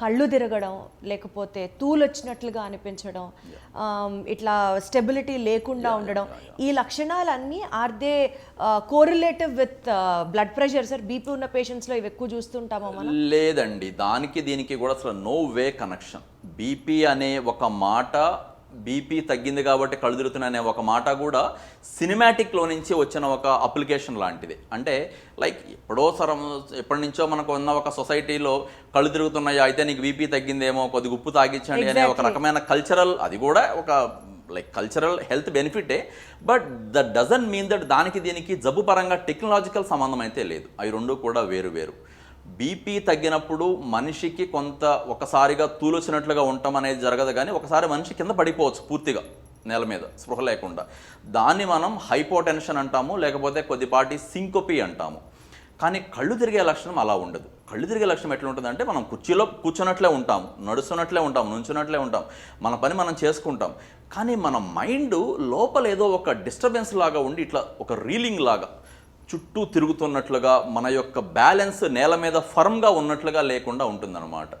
కళ్ళు తిరగడం లేకపోతే తూలు వచ్చినట్లుగా అనిపించడం ఇట్లా స్టెబిలిటీ లేకుండా ఉండడం. ఈ లక్షణాలన్నీ are they correlative with blood pressure sir BP ఉన్న పేషెంట్స్లో ఇవి ఎక్కువ చూస్తుంటామా మనం? లేదండి. దానికి దీనికి కూడా అసలు నో వే కనెక్షన్ బీపీ అనే ఒక మాట బీపీ తగ్గింది కాబట్టి కళ్ళు తిరుగుతున్నాయి అనే ఒక మాట కూడా సినిమాటిక్లో నుంచి వచ్చిన ఒక అప్లికేషన్ లాంటిది. అంటే లైక్ ఎప్పుడో సరం ఎప్పటి నుంచో మనకు ఉన్న ఒక సొసైటీలో కళ్ళు తిరుగుతున్నాయి అయితే నీకు బీపీ తగ్గిందేమో కొద్దిగా ఉప్పు తాగించండి అనే ఒక. రకమైన కల్చరల్ అది కూడా ఒక like cultural health బెనిఫిటే but that doesn't mean that దానికి దీనికి జబ్బు పరంగా టెక్నాలజికల్ సంబంధం అయితే లేదు. అవి రెండు కూడా వేరు వేరు. బీపీ తగ్గినప్పుడు మనిషికి కొంత ఒకసారిగా తూలొచ్చినట్లుగా ఉండటం అనేది జరగదు కానీ ఒకసారి మనిషి కింద పడిపోవచ్చు పూర్తిగా నేల మీద స్పృహ లేకుండా. దాన్ని మనం హైపోటెన్షన్ అంటాము లేకపోతే కొద్దిపాటి సింకోపీ అంటాము. కానీ కళ్ళు తిరిగే లక్షణం అలా ఉండదు. కళ్ళు తిరిగే లక్షణం ఎట్లా ఉంటుందంటే మనం కుర్చీలో కూర్చున్నట్లే ఉంటాం నడుస్తున్నట్లే ఉంటాం నుంచున్నట్లే ఉంటాం మన పని మనం చేసుకుంటాం. కానీ మన మైండ్ లోపల ఏదో ఒక డిస్టర్బెన్స్ లాగా ఉండి ఇట్లా ఒక రీలింగ్ లాగా చుట్టూ తిరుగుతున్నట్లుగా మన యొక్క బ్యాలెన్స్ నేల మీద ఫర్మ్గా ఉన్నట్లుగా లేకుండా ఉంటుందన్నమాట.